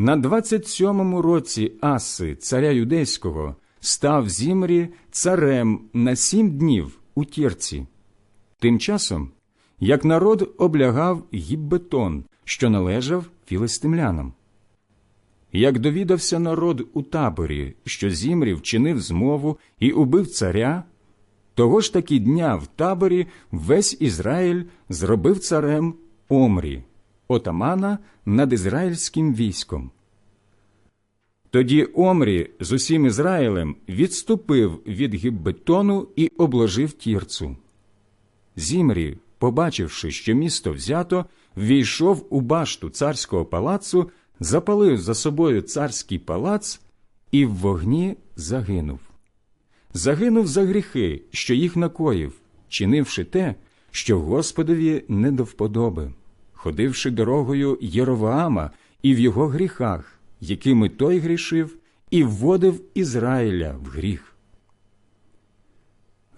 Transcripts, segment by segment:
На 27-му році Аси, царя юдейського, став Зімрі царем на сім днів у Тірці. Тим часом, як народ облягав гіббетон, що належав філистимлянам. Як довідався народ у таборі, що Зімрі вчинив змову і убив царя, того ж таки дня в таборі весь Ізраїль зробив царем Омрі, отамана над ізраїльським військом. Тоді Омрі з усім Ізраїлем відступив від Гіббетону і обложив тірцу. Зімрі, побачивши, що місто взято, ввійшов у башту царського палацу, запалив за собою царський палац і в вогні загинув. Загинув за гріхи, що їх накоїв, чинивши те, що Господові не до вподоби, ходивши дорогою Єроваама і в його гріхах, якими той грішив, і вводив Ізраїля в гріх.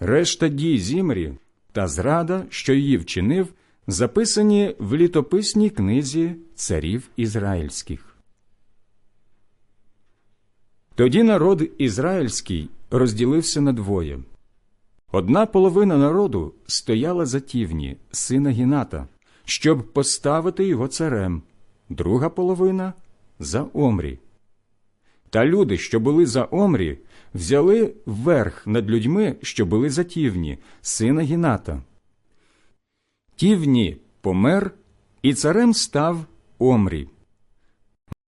Решта дій Зімрі та зрада, що її вчинив, записані в літописній книзі царів ізраїльських. Тоді народ ізраїльський розділився на двоє. Одна половина народу стояла за тівні, сина Гіната, щоб поставити його царем, друга половина за Омрі. Та люди, що були за Омрі, взяли верх над людьми, що були за тівні, сина Гіната. Тівні помер, і царем став Омрі.